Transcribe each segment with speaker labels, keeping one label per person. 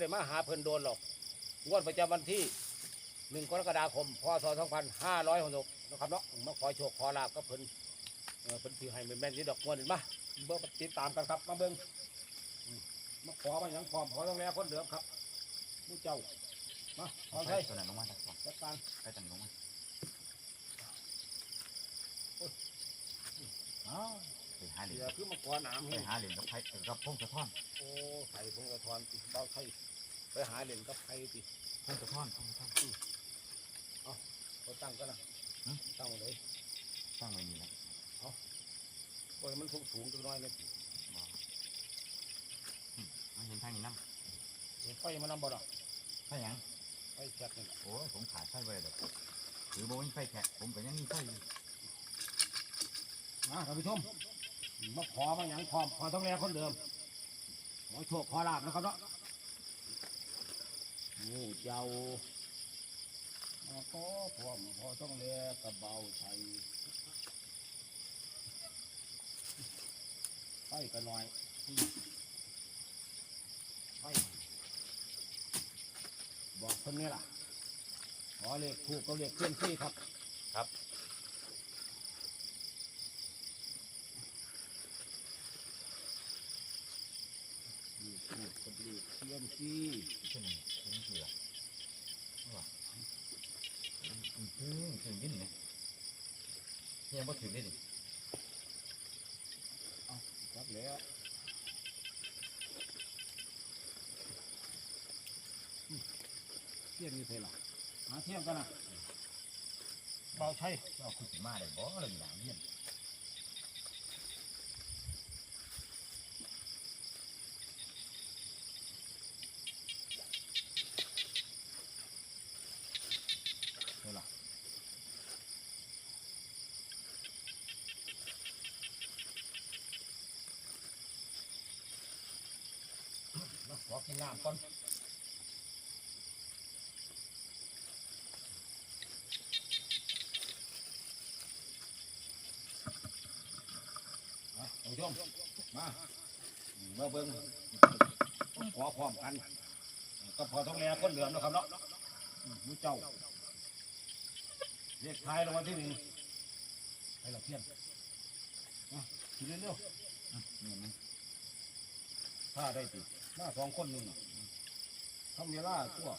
Speaker 1: ได้มาหาเพิ่นโดนหรอกงวดประจำวันที่หนึ่งกรกฎาคมพศสองพันห้าร้อยหกนะครับเนาะมาขอโชคขอลาบกับเพิ่นเออเพิ่นที่ให้แม่นๆที่ดอกงวดนี่มาเบิ่งติดตามกันครับมาเบิ่งอืมมาขอมาหยังพร้อมขอต้องแล้วคนเดิมครับมูเจ้ามาขอ
Speaker 2: เอา
Speaker 1: ใช่
Speaker 2: ใช่ตัวนั้นลงมาจากก่อน
Speaker 1: จัดการ
Speaker 2: ไปตัวนั้นลงมา
Speaker 1: อ้าว
Speaker 2: ไปหาเหรี
Speaker 1: เดี๋
Speaker 2: ย
Speaker 1: ย
Speaker 2: ญ
Speaker 1: วคือมาขอหนาม
Speaker 2: ไป
Speaker 1: เห็น
Speaker 2: หาเหรียญกับไผ่เอ่อกับพงสะท้อน
Speaker 1: โอ้ไผ่พงกระทอนติเบาไทยไปหาเหรียญกับไผ่ติ
Speaker 2: พงสะท้อนพงสะท้อน
Speaker 1: เขาตั้งก็นะตั้งไว้เลย
Speaker 2: สร้างไว้นี่แหละ
Speaker 1: โอ้ยมันสูงสูงจังน้อยเลย
Speaker 2: บ่อืมมันเห็นทางนี้น้
Speaker 1: เห็นไฟมันนำบ่ดอกำ
Speaker 2: ไฟหยัง
Speaker 1: ไฟแฉกนี่แหละ
Speaker 2: โอ้ยผมขาดไฟไว้เลยหรือบ่มีไฟแฉกผมก็ยังมีไฟอยู่
Speaker 1: นะท่านผู้ชม มาขอมาหยังพร้อมพอต้องแลคนเดิมขอโชคขอลาบนะครับเนาะนี่เจ้ามาขอพร้อมพอต้องแลกระเบาไทยไฟกันหน่อยไฟบอกคนนี้ล่ะขอเลขถูกก็เลขเคลื่อนที่ครับ เลขถูกกับเลขเคลื่อนที่
Speaker 2: ขึ้นขึ้นเสือว่าอืมอืมถึงถึงยิ่งเนี่ยยัง บ่ถึงเลยดิ
Speaker 1: ครับแล้วอืมเที่ยงนี่เท่าไหร่หาเที่ยงกันนะเบาใช่
Speaker 2: เราคุยสิมาได้บ่เลยอย่างเนี้ย
Speaker 1: เท่าไหร่มา ขอกินน้ำก่อนมาท่าชมมาเมื่อเบิ้งขอพร้อมกัน ก็พอต้องแลคนเหลือมนะครับเนาะอืมมูเจ้าเรียกทายรางวัลที่หนึ่งให้เราเพี้ยนนะทีเร็ว
Speaker 2: อืมนี่น
Speaker 1: ๆถ้าได้ติด หน้าสองคนหนึ่งทำเวลาตัว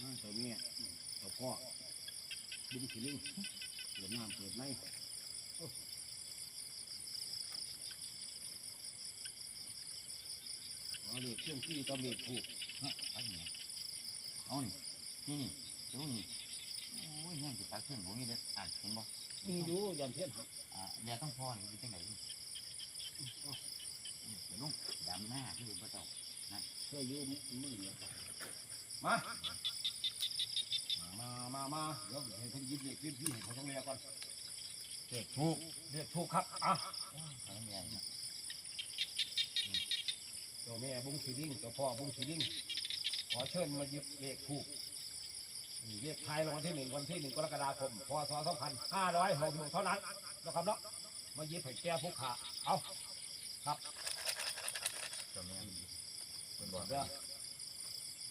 Speaker 1: อ่าตัวเมียตัวพ่อดึงขี้ลิงเปิดน้ำเปิดในโอ้เอาเด็กเครื่องที่กับเด็กผูก
Speaker 2: ฮะไปเนี่ยเอานี่นี่นี่ดูนี่โอ้ยยังสิ ตัดขึ้นผมนี่เด็ดอ่านเห็นบ่
Speaker 1: มีอยู่ยันเทียนหัก
Speaker 2: อ่าแม่ต้องพ่อนี่เป็นจังไดนี่เดี๋ยวลุงดำหน้าที่พระเจ้า
Speaker 1: เคยอยู่มือเดียวมา มามามาเดี๋ยวให้เพิ่นหยิบเลขขึ้นที่ให้เขาต้องเรียกก่อน
Speaker 2: เจ็ดถูก
Speaker 1: เรียกถูกครับอะ
Speaker 2: ทางแม่นี่
Speaker 1: เจ้าแม่บุ้งสีดิ้งเจ้าพ่อบุ้งสีดิ้งขอเชิญมาหยิบเลขถูกนี่ เลขไทายรางวัลที่หนึ่งวันที่หนึ่งกรกฎาคม พศสองพันห้าร้อยหกสิบหกเท่านั้นนะครับเนาะมายิบให้แก้ผู้ขาเอาครับ
Speaker 2: เจ้าแม่เป็น
Speaker 1: บอ
Speaker 2: ก
Speaker 1: เด้อ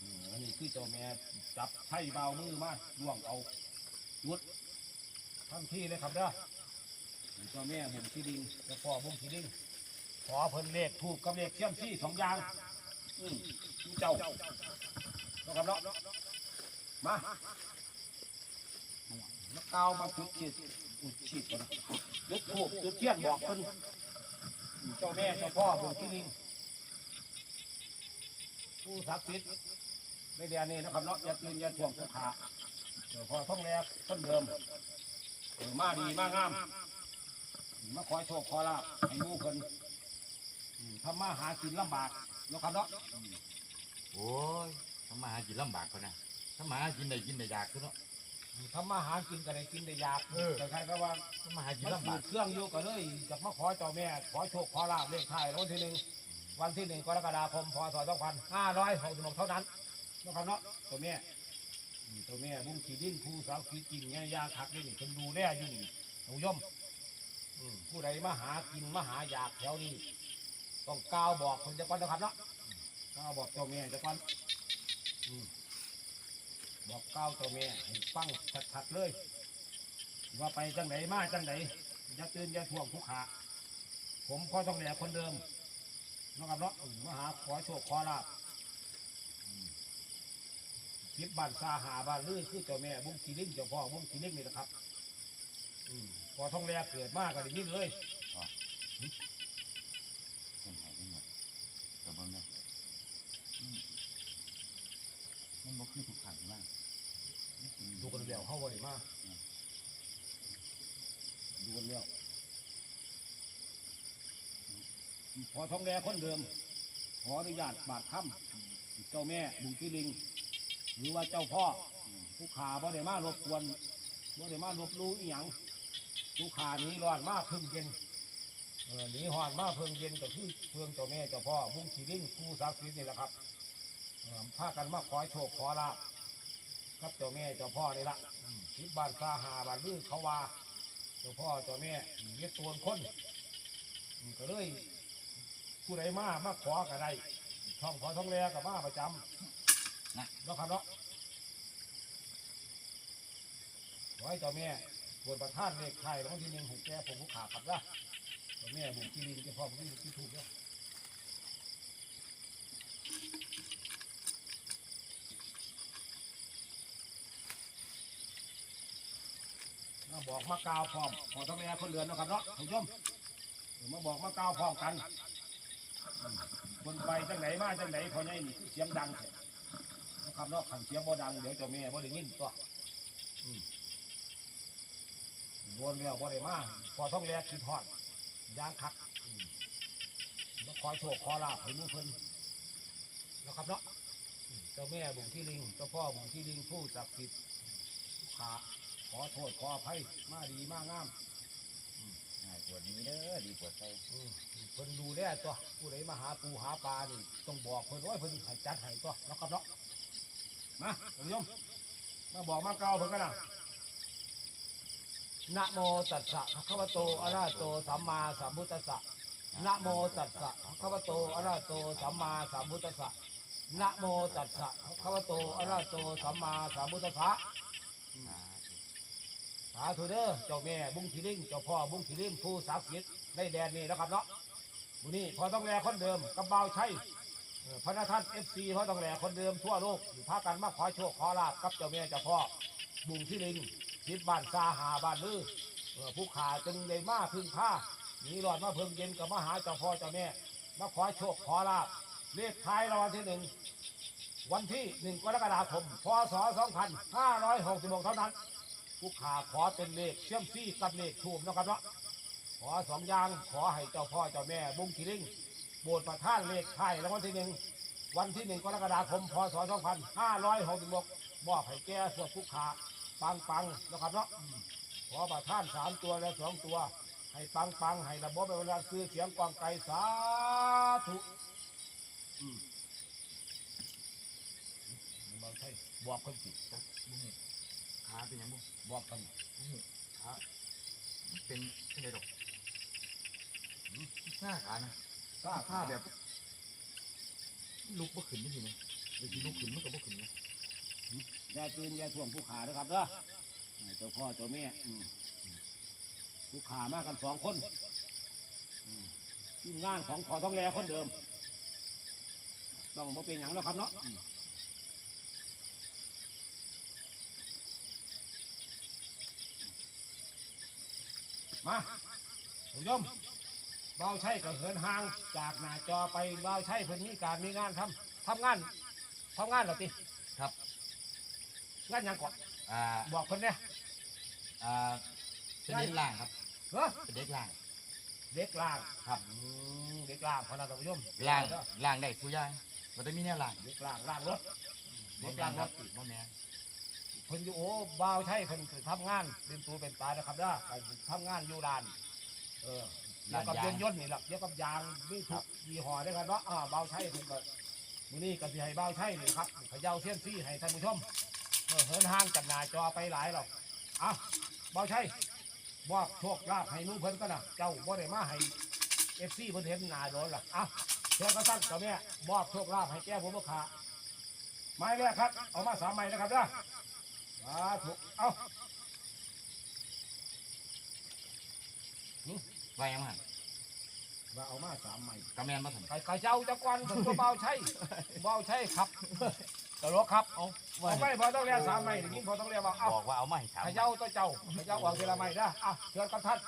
Speaker 1: อืมอันนี้คือเจ้าแม่จับไถ่เบามือมาล่วงเอายุดทั้งที่เลยครับเด้อเจ้าแม่บุ้งสีดิ้งเจ้าพ่อบุ้งสีดิ้งขอเพิ่นเลขถูกกับเลขเทียมที่สองอย่างอืมเจ้านะครับเนาะ มาเกาวมาจุดฉีดอุดฉีดก่อนนะจุดถูกจุดเทียนบอกเพิ่นเจ้าแม่เจ้าพ่อบุญที่นี่ผู้ศักดิ์สิทธิ์ในเดือนนี้นะครับเนาะอย่าตื่นอย่าถ่วงผู้ขาเจ้าพ่อท่องแรกต้นเดิมเออมาดีมางาม มาขอยโชคขอลาบให้หมู่เพิ่นอืมทำมาหากินลำบากเนาะครับเนาะ
Speaker 2: โอ้ยทำมาหากินลำบากคนนะ ทำมาหากินได้กินได้ยากคือเนาะ
Speaker 1: ทำมาหากินกันได้กินได้ยาก
Speaker 2: เออ
Speaker 1: แต่ใครก็ว่า
Speaker 2: ทำมาหากิน
Speaker 1: มัน
Speaker 2: ลำ
Speaker 1: ถู
Speaker 2: บาก
Speaker 1: กเครื่องอยู่ก็เลยจะมาขอเจ้าแม่ขอโชคขอลาบเลขท้ายรถทีหนึ่ง
Speaker 2: อ
Speaker 1: วันที่หนึ่งกรกฎาคมพศ2566เท่านั้นนะครับเนาะตัวแม่อืมตัวแม่บุ้งขีดินผู้สาวขีจริงเนี่ยยาคักนี่นี่คนดูแลอยู่นี่หนูย่อมอืมผู้ใดมาหากินมาหาอยากแถวนี้ต้องกล่าวบอกคนจะก่อนนะครับเนาะกล่าวบอกเจ้าแม่จะก่อนอืม บอกเกล่าวเจ้าแม่ให้ฟังชัดๆเลย ว่าไปจังไหนมาจังไหนอย่าตื่นอย่าท่วงผู้ขาผมพ่อต้องแหลคนเดิมนะครับเนาะอืมหาขอโชคขอลาบอืมคิดบ้านซาหาบ้านลือคือเจ้าแม่บุ้งขีลิ้นเจ้าพ่อบุ้งขีลิ้นนี่นะครับอพอท้องแหล่เกิดมากก็ได้ยินเลย
Speaker 2: เป็นหายเป็นหมดแต่บางเนี่ยอืมมัน บ่คือทุกขันมาก
Speaker 1: ดูกันเดียวเข้าบริมาดูกันเดียวพอท้องแหล่คนเดิม ขออนุญาตบาดค่ำเจ้าแม่บุงกีลิง หรือว่าเจ้าพ่อผู้ขาบ่ได้มารบกวนบ่ได้มาลบหลู่อีหยังผู้ขาหนี้ร้อนมาพึ่งเย็นเออหนีหอนมาเพิ่งเย็นก็คือเพิ่งเจ้าแม่เจ้าพ่อบุงกีลิงผู้ศักดิ์สิทธิ์นี่แหละครับเออ พากันมาขอโชคขอลาบกับเจ้าแม่เจ้าพ่อนี่ละอืมทิศบ้านซาหาบ้านลือเขาว่าเจ้าพ่อเจ้าแม่เย็ดตัวคนอืมก็เลยผู้ใดมามาขอก็ได้ท่องขอท่องแลกับมาประจำ
Speaker 2: นะ
Speaker 1: เนาะครับเนาะขอให้เจ้าแม่บวชประท่านเลขไทยแล้ววันที่หนึ่งหกแก่ผมผู้ขาขับละเจ้าแม่บุกที่ดินเจ้าพ่อบุกที่ดินที่ถูกแล้ว บอกมากล่าวพร้อมขอต้องแม่คนเรือนนะครับเนาะท่านผู้ชมเดี๋ยวมาบอกมากล่าวพร้อมกันคนไปจังไหนมาจังไหนพอไงนี่เสียงดังแท้นะครับเนาะขันเสียงบ่ดังเดี๋ยวเจ้าแม่บ่ได้ยินตัววนแล้วบ่ได้มาพอท้องแลคิดฮอดยางคักอืมาขอโชคขอลาภให้มู่เพิ่นนะครับเนาะเจ้าแม่บุญที่ลิงเจ้าพ่อบุญที่ลิงผู้ศักดิ์สิทธิ์ขา อโทษขออภัยมาดีมากงาม
Speaker 2: หายปวดนี้เด้อดีปวดใจ
Speaker 1: อืมเพิ่นดูแลตัวผู้ใดมาหาปูหาปลานี่ต้องบอกเพิ่นว่าเพิ่นให้จัดให้ตัวนะครับเนาะมาท่านผู้ชมมาบอกมาเกล่าวเพิ่นกันนะนะโมตัสสะภะคะวะโตอะระหะโตสัมมาสัมพุทธัสสะนะโมตัสสะภะคะวะโตอะระหะโตสัมมาสัมพุทธัสสะนะโมตัสสะภะคะวะโตอะระหะโตสัมมาสัมพุทธัสสะ สาธุเด้อเจ้าแม่บุ้งขีลิงเจ้าพ่อบุ้งขีลิงผู้ศักดิ์สิทธิ์ในแดนนี้นะครับเนาะวันนี้พอต้องแลคนเดิมกับเบาวชัยเอ่อพระนาท่านเอฟซีพอต้องแลคนเดิมทั่วโลกพากันมาขอโชคขอลาบกับเจ้าแม่เจ้าพ่อบุ้งขีลิงทิศบ้านซาหาบ้านลือผู้ขาจึงได้มาพึ่งผ้าหนีรอดมาเพิ่งเย็นกับมาหาเจ้าพ่อเจ้าแม่มาขอโชคขอลาบเลขท้ายรางวัลที่หนึ่งวันที่หนึ่งกรกฎาคม พศสองพันห้าร้อยหกสิบหกเท่านั้น ผู้ขาขอเป็นเลขเชื่อมซี่กับเลขทูมนะครับเนาะขอสองอย่างขอให้เจ้าพ่อเจ้าแม่บุ้งคิริงโบสถ์ประท่านเลขไทยรางวัลที่หนึ่งวันที่หนึ่งกรกฎาคมพศสองพันห้าร้อยหกสิบหกมอบให้แก่ส่วนผู้ขาปังปังนะครับเนาะขอประท่านสามตัวและสองตัว ให้ปังปังให้ระบบเวลาซื้อเสียงกองไก่สาธุมบางใช่บอกคนจิต
Speaker 2: ขาเป็นยังบุ
Speaker 1: บอกกัน
Speaker 2: ขาเป็นเป็นไรดอกหน้าขานะ
Speaker 1: ทราบ
Speaker 2: ถ้าแบบ ลุกบ่ขึ้นไม่สิเนี่ยบางทีลุกขึ้นมันก็บ่ขึ้นนะ
Speaker 1: อย่าตื่นอย่าท่วงผู้ขานะครับเด้อให้เจ้าพ่อเจ้าแม่อืมผู้ขามากันสองคนอืมทีมงานของขอต้องแลคนเดิม ต้องมาเป็นอย่างแล้วครับเนาะอืม มาคุณผู้ชมเบาใช่ก็เหินห่างจากหน้าจอไปเบาใช่เพิ่นมีการมีงานทำทำงานทำงานเหรอติ
Speaker 2: ครับ
Speaker 1: งานหยังก่อน
Speaker 2: อ่า
Speaker 1: บอกเพิ่นเนี่ย
Speaker 2: อ่าเป็นเด็กล่างครับ
Speaker 1: เฮ้อ
Speaker 2: เป็นเด็กล่าง
Speaker 1: เด็กล่าง
Speaker 2: ครับ
Speaker 1: อืมเด็กล่างพอนะท่านผู้ชม
Speaker 2: ล่างล่างได้ผู้ใหญ่มันจะมีแนวล่าง
Speaker 1: เด็กล่างล่างรถ
Speaker 2: บ่
Speaker 1: เด็ก
Speaker 2: แม่
Speaker 1: ล่านงร
Speaker 2: ครับ
Speaker 1: ถ
Speaker 2: บ่แม่น
Speaker 1: เพิ่นอยู่โอ้บ่าวใช่เพิ่นคือทำงานเป็นตัวเป็นตายนะครับเด้อไปทำงานอยู่ร้านเออเกี่ยวกับยนต์ยนต์นี่แหละเกี่ยวกับยางนี่ทุกยี่ห้อด้วยกันเนาะอ่าเบาใช้เพิ่นก็มื้อนี้ก็สิให้เบาใช้นี่ครับเขย่าเสี้ยนซี่ให้ท่านผู้ชมเออเหินห่างจากหน้าจอไปหลายหรอกอะเบาใช้บอกโชคลาภให้หนุ่งเพิ่นก็นะเจ้าบ่ได้มาให้ FC เพิ่นเห็นหน้าโดนล่ะอะเชิญกระสั้นกับแม่บอกโชคลาภให้แก้ผมบ่ขาไม้แรกครับ เอามาสามไม้นะครับเด้อ สาธุเอา
Speaker 2: ไว้ยังไง
Speaker 1: ว่าเอามาสามไม้
Speaker 2: กระแมนมาถึง
Speaker 1: ไก่ไก่เจ้าจะกวนผมก็เบาใช่เบาใช่ครับตลกครับเอาเอาไม่พอต้องเรียกสามไม้อย่างนี้พอต้องเรียกว่าเอา
Speaker 2: บอกว่าเอามาให้ถาม
Speaker 1: ไก่เจ้าตัวเจ้าไก่เจ้าออกทีละไม้นะอะเชิญกับท่าน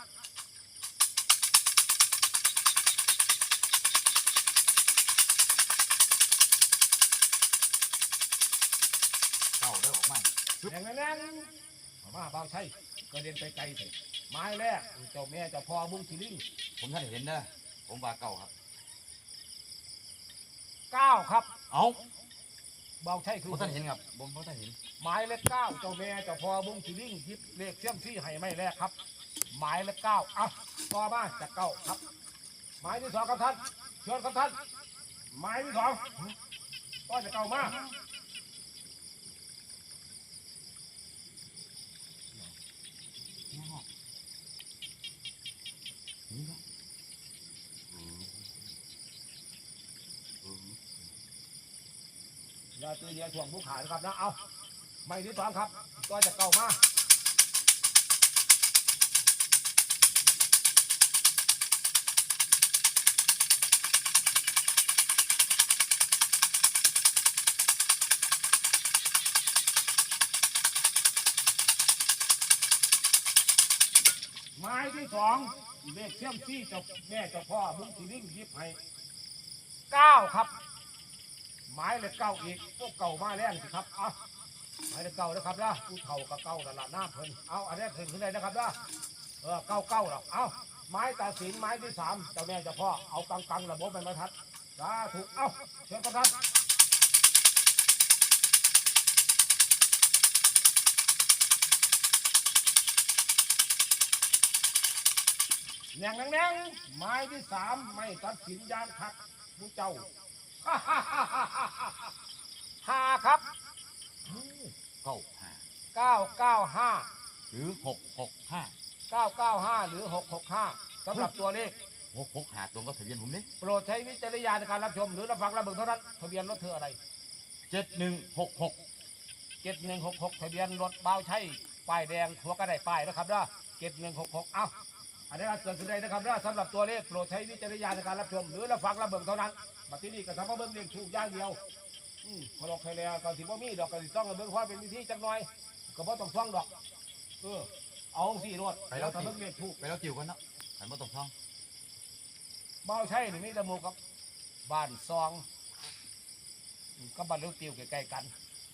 Speaker 2: เก้าได้ออกมา
Speaker 1: อ ย่างนั้นเอามาเบาใช่ก็เดินไปไกลเลยไม้แรกเจ้าแม่เจ้าพ่อบุ้งทีลิง
Speaker 2: ผมท่านเห็นเด้อผมว่าเก้าครับ
Speaker 1: เก้าครับ
Speaker 2: เอา
Speaker 1: เบาใช่คือ
Speaker 2: ผมท่านเห็นครับผมท่านเห็น
Speaker 1: หมายเลขเก้าเจ้าแม่เจ้าพ่อบุ้งทีลิงยิบเลขเชื่อมที่ให้ไม่แรกครับหมายเลขเก้าอะต่อมาจากเก้าครับ หมายที่สองครับท่านเชิญครับท่านหมายที่สองก็จะเก้ามา
Speaker 2: นี่เนาะ
Speaker 1: อ ย่าตื่นอย่าถ่วงผู้ขายนะครับนะ เอาหมายที่สองครับ ก็จะเก่ามา หมายที่สองเลขเชื่อมที่เจ้าแม่เจ้าพ่อบุ้งทีลิงยิบให้เก้าครับหมายเลขเก้าอีกพวกเก่ามาแล้วสิครับเอาหมายเลขเก้านะครับนะผู้เฒ่ากับเก้าตลาดหน้ำเพิ่นเอาอันนี้เพิ่นขึ้นได้นะครับนะเออเก้าเก้าหรอกเอาไม้ตัดสินไม้ที่สามเจ้าแม่เจ้าพ่อเอากังกังระบบเป็นบรรทัดสาธุเอาเชิญครับท่า แหน่งแหน่งแหน่งไม้ที่สามไม่ตัดสินยานคักผู้เจ้าห้าครับ
Speaker 2: เก้าห้า
Speaker 1: เก้าเก้าห้า
Speaker 2: หรือหกหกห้า
Speaker 1: เก้าเก้าห้าหรือหกหกห้าสำหรับตัวเลข
Speaker 2: หกหกหาตรงกับทะเบียนผมนี่
Speaker 1: โปรดใช้วิจารณญาณในการรับชม หรือรับฟังรับเบิ่งเท่านั้นทะเบียนรถเธออะไร
Speaker 2: เจ็ดหนึ่งหกหก
Speaker 1: เจ็ดหนึ่งหกหกทะเบียนรถเบาใช่ป้ายแดงหัวกระไดป้ายนะครับนะเจ็ดหนึ่งหกหกเอ้า อันนี้เกิดขึ้นได้นะครับนะสำหรับตัวเลขโปรดใช้วิจารณญาณในการรับชมหรือรับฟังรับเบิ่งเท่านั้นบัดที่นี่ก็ทำมาเบิ่งเรียงถูกอย่างเดียวอืมพอลอกใครแล้วก็สิบ่มีดอกก็สิต้องเบิ่งความเป็นวิธีจักหน่อยก็บ่ต้องท่องดอกเออเอาสี่รถแล้วทำเบิ่งเรียงถูก
Speaker 2: ไปแล้วจิ๋วกันเนาะหันมาตรงท้อง
Speaker 1: เบาใช่นี่มีแตะมูกับบ้านซองอืมก็บ้านลูกติวใกล้ๆกัน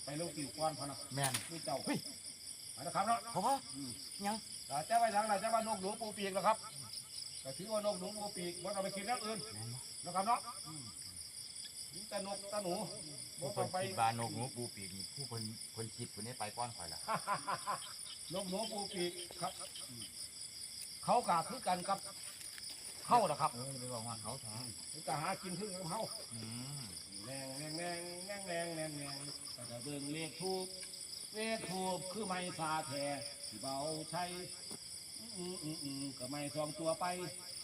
Speaker 1: ไปลูกติวก่อนพอนะ
Speaker 2: แมน
Speaker 1: นี่เจ้าไปนะครับเนาะ
Speaker 2: เพราะว่ายัง
Speaker 1: แต่ เจ้าไปทางไหนเจ้าว่านกหนูปูปีกนะครับแต่ถือว่านกหนูปูปีกว่าเอาไปกินอย่างอื่น
Speaker 2: แมนบ่
Speaker 1: นะครับเนาะอืมนี่แต่นกแต่หนูบ่
Speaker 2: ผู้
Speaker 1: ต้
Speaker 2: ค
Speaker 1: อนงไป
Speaker 2: คิดบานกหนูปูปีกนี่ผู้คนคนคิดคนนี้ไปก้อนข่อยละ
Speaker 1: นกหนูปูปีกครับอืมเขากาคือกันกับเข้านะครับ
Speaker 2: เออไปบอกว่าเขาแท้
Speaker 1: มันก็หากินคือกับเขา
Speaker 2: อืม
Speaker 1: แรงแรงแรงแรงแรงแรงแรงแต่จะเบิ่งเลขทูบเลขทูบคือไม้ซาแท้ ที่เบาใช้อืมอืมอืมก็ไม่สองตัวไป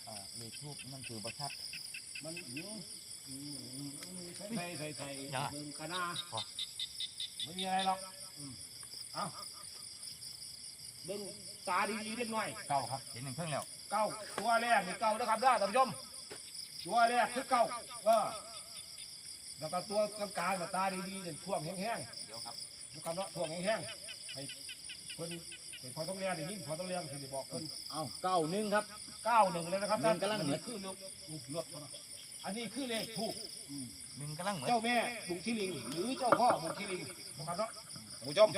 Speaker 2: อ่าเลขทูบมันคือประทัด
Speaker 1: มันอืมอืมอืมอืมใส่ใส่ใส่ใส่
Speaker 2: ยังไง
Speaker 1: เบิ่งกันนะ
Speaker 2: พอ
Speaker 1: ไม่มีอะไรหรอกอืมเอาเบิ่งตาดีๆเล็กน้อย
Speaker 2: เก้าครับ เห็นหนึ่งเครื่องแล้ว
Speaker 1: เก้าตัวแรกนี่เก้านะครับท่านผู้ชมตัวแรกคือเก้าก็แล้วก็ตัวกลางๆน่ะตาดีๆเนี่ยช่วงแห้งๆ
Speaker 2: เดี๋ยวครับ
Speaker 1: ลูกคำเนาะท่วงแห้งๆให้เพิ่นเห็น พอต้องเรียนอย่างนี้พอต้องเรียนสิได้บอกเพิ่น
Speaker 2: เอาเก้าหนึ่งครับ
Speaker 1: เก้าหนึ่งเลยนะครับ
Speaker 2: หนึ่งกำลัง
Speaker 1: อัน
Speaker 2: เหมื
Speaker 1: นี้
Speaker 2: อน
Speaker 1: คือลูกลูกลวดเนาะอันนี้คือเลขถูก
Speaker 2: หนึ่งกำลังเหมือน
Speaker 1: เจ้าแม่บุกที่ลิงหรือเจ้าพ่อบุกที่ลิงนะครับเนาะผู้ชม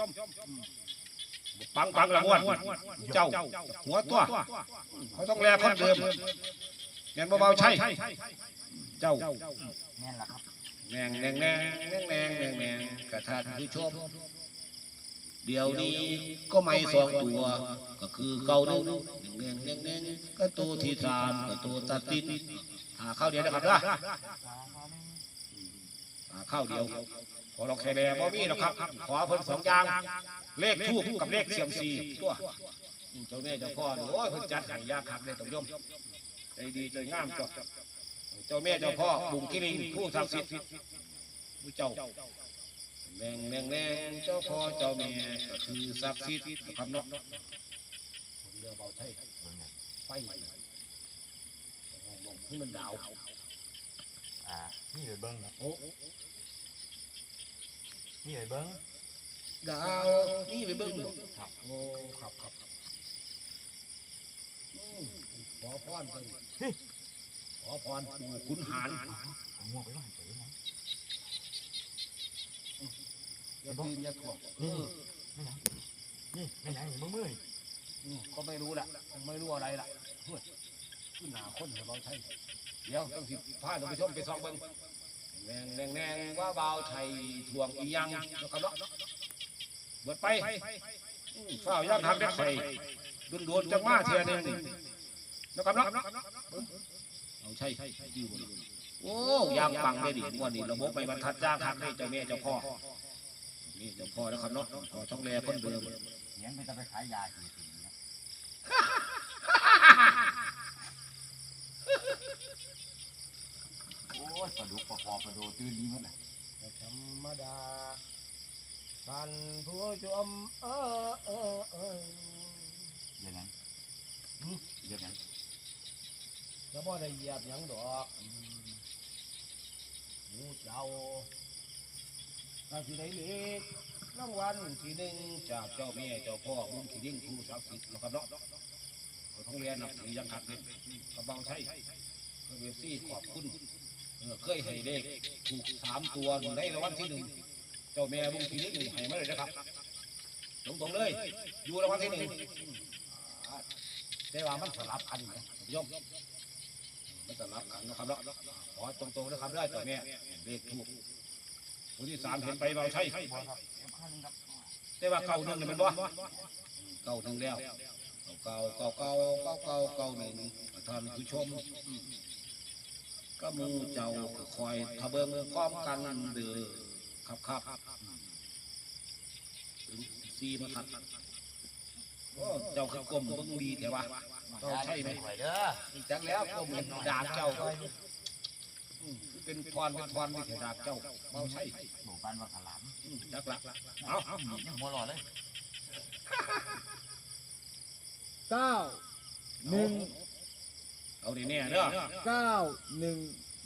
Speaker 1: ปังปังละม้วนเจ้าหัวตัวเขาต้องแลคนเดิมแงนเบาๆใช่เจ้า
Speaker 2: แม่นละครับ
Speaker 1: แนงแนงแนงแนงแนงแนงแนงกระทานผู้ชม เดี๋ยวนี้ก็ไม่สองตัว ก็คือเก่าหนึ่งแดงแดงแดงก็ตัวที่สามก็ตัวตัดติดหาข้าวเดียวนะครับนะหาข้าวเดียว ขอเราแค่แดงบ่มีหรอกครับ ขอเพิ่นสองอย่าง เลขทูบกับเลขเสียมซีตัวเจ้าแม่เจ้าพ่อนี่โอ้ยเพิ่นจัดให้ยากคักเลยท่านผู้ชมใจดีใจงามจ้ะเจ้าแม่เจ้าพ่อบุงคิริงผู้ศักดิ์สิทธิ์ผู้เจ้า แมงแมงแมงเจ้าพ่อเจ้าแม่ก็คือศักดิ์สิทธิ์นะครับเนาะผมเรือเบาใช่ไฟมองที่มันดาว
Speaker 2: อ่านี่เลยเบิ้งนะ
Speaker 1: โอ้
Speaker 2: นี่เลยเบิ้ง
Speaker 1: ดาวนี่ไปเบิ้งบ่ครับโอ้ครับครับอืมขอพรเพิ่นขอพรปู่ขุนหาร
Speaker 2: ผมง่วงไปว่าให้เปิดนะ
Speaker 1: อย่าตื่นอย่าถ่วง
Speaker 2: นี่นี่ไม่ไหนมึงมือ
Speaker 1: อืมก็ไม่รู้ละไม่รู้อะไรละเฮ้ยขึ้นหนาคนเบาใช่เดี๋ยวต้องสิพาท่านผู้ชมไปส่องเบิ้งแนงแนงแนงว่าเบาไทยทวงอีหยังนะครับเนาะเบิดไปอืมฝ้าวย่างทางเด็กไฟโดนๆจังมาเทียหนึงนะครับเนาะเอาใช่อยู่บ่โอ้ยางปังเลยดิงวันนี้ระบบไปบรรทัดจ้างทักให้เจ้าแม่เจ้าพ่อ นี่เจ้าพ่อนะครับเนาะพ่อต้องแลคนเดิม
Speaker 2: เสียงไปจะไปขายยาจริงๆนะโอ้ยปลาดุกปลาคอปลาโดตื่นดีมั้งน่ะ
Speaker 1: ธรรมดาท่านผู้ชมเออเออเออ
Speaker 2: เดี๋ยวนั้นเดี๋ยวนั้น
Speaker 1: แล้วบ่ได้เหยียบหยังดอกอืมหมูเจ้า ถ้าสิได้เล็กรางวัลที่หนึ่งจากเจ้าแม่เจ้าพ่อบุญที่ดิ่งผู้ศักดิ์สิทธิ์นะครับเนาะก็ต้องเรียนนะมียังขัดเลยกระเบาใช่ก็เวซี่ขอบคุณเออเคยให้เลขถูกสามตัวในรางวัลที่หนึ่งเจ้าแม่บุญที่ดิ่งให้มาเลยนะครับตรงๆเลย อยู่รางวัลที่หนึ่งแต่ว่ามันสลับกันนะโยมมันจะรับกันนะครับเนาะขอตรงๆนะครับได้แต่แม่เลขถูก คนที่สามเห็นไปเราใช่แต่ว่าเก่าหนึ่งนี่มันบ่เก่าหนึ่งแล้วเก่าเก่าเก่าเก่าเก่าเก่าหนึ่งท่านผู้ชมอืมก็หมูเจ้าก็คอยทะเบิงพร้อมกันเด้อครับครับถึงซีมาทัดโอ้เจ้าคือกลมเบิ่งดีแต่ว่าเราใช่ไหม
Speaker 2: ข่อยเด้อ
Speaker 1: จักแล้วก็เหมือนดาบเจ้าอืม เป็นพรเป็นพรไม่ใช่ดาบเจ้าเบาใช่
Speaker 2: หมู่บ้านว่าขลาม
Speaker 1: อืมจักละเอา
Speaker 2: ยังหัวหล่อเลย
Speaker 3: เก้าหนึ่ง
Speaker 1: เอาดีเนี่ยเด้อ
Speaker 3: เก้าหนึ่ง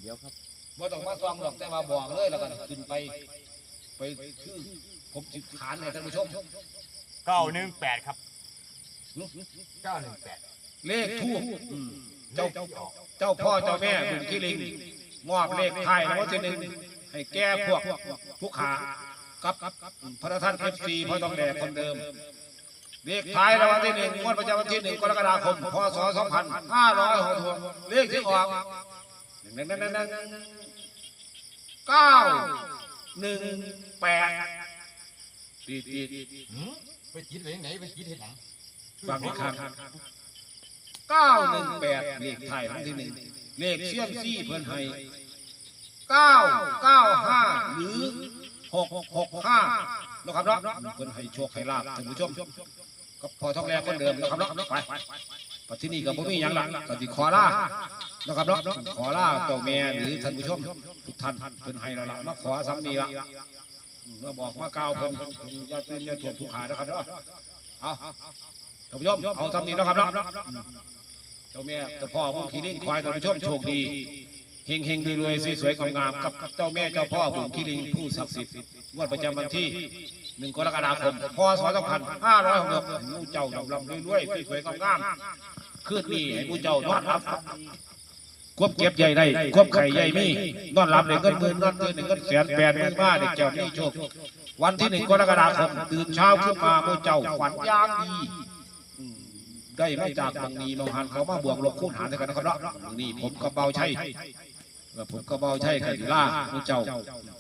Speaker 3: เดี๋ยวครับ
Speaker 1: บ่ต้องมาซองหรอกแต่มาบอกเลยแล้วกันขึ้นไป ไปคือผมจิขานให้ท่านผู้ชม
Speaker 2: เก้าหนึ่งแปดครับเก้าหนึ่งแปด
Speaker 1: เลขทูบเจ้าเจ้าพ่อเจ้าแม่บุญคิริง มอบเลขไทายรางวัลที่หนึ่งให้แก่พวกผู้ขากับพระท่านเอฟซีพ่อทองแดงคนเดิม เลขท้ายรางวัลที่หนึ่งงวดประจำวันที่หนึ่งกรกฎาคม พศสองพันห้าร้อยหกสิบเลขที่ออกหนึ่งหนึ่งหนึ่งหนึ่งเก้าหนึ่งแปดตีตี
Speaker 2: ไปจิตเลยไหนไปจิตเห็นหน
Speaker 1: ฟังอีกครั้งเก้าหนึ่งแปดเลขท้ายรางวัลที่หนึ่ง เลขเชี่ยมซี่เพิ่นให้เก้าเก้าห้าหรือหกหกห้านะครับเนาะเพิ่นให้โชคให้ลาบท่านผู้ชมก็พอท้องแรกคนเดิมนะครับเนาะไปปัจจุบันก็บ่มีหยังละก็สิขอลานะครับเนาะขอลาเจ้าแม่หรือท่านผู้ชมทุกท่านเพิ่นให้แล้วล่ะมาขอซ้ำนี้ละเมื่อบอกมากล่าวเพิ่นอย่าตื่นอย่าถ่วงผู้ขานะครับเนาะเอาท่านผู้ชมเอาซ้ำนี้นะครับเนาะ เจ้าแม่เจ้าพ่อผู้ขี้ลิงควายท่านผู้ชมโชคดีเฮงเฮงรวยๆสวยๆงามๆกับเจ้าแม่เจ้าพ่อผู้ขี้ลิงผู้ศักดิ์สิทธิ์งวดประจำวันที่หนึ่งกรกฎาคมพศสองพันห้าร้อยหกสิบมูเจ้าดำลำรวยๆสวยๆงามๆคืนนี้ให้มูเจ้านอนรับควบเก็บใหญ่ได้ควบไข่ใหญ่มีนอนรับได้เงินหมื่นนอนตื่นได้เงินแสนแปดหมื่นมาได้เจ้านี่โชควันที่หนึ่งกรกฎาคมตื่นเช้าขึ้นมามูเจ้าฝันยางดี ได้มาจากบางนีบางหันเขามาบวกลบคูณหารกันนะครับเนาะนี่ผมกับเบาใช่แล้วผมก็เบาใช่กันล่าผู้เจ้า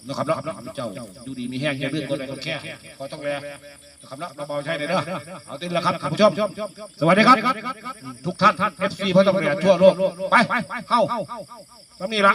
Speaker 1: นะครับเนาะผู้เจ้าอยู่ดีมีแห้งอย่าเรื่องคนใดคนแค่ขอต้องแลนะครับเนาะเราเบาใช่เลยเด้อเอาติดแล้วครับคุณผู้ชมสวัสดีครับ ทุกท่าน FC พ่อต้องเรียนทั่วโลกไปเข้าตรงนี้ละ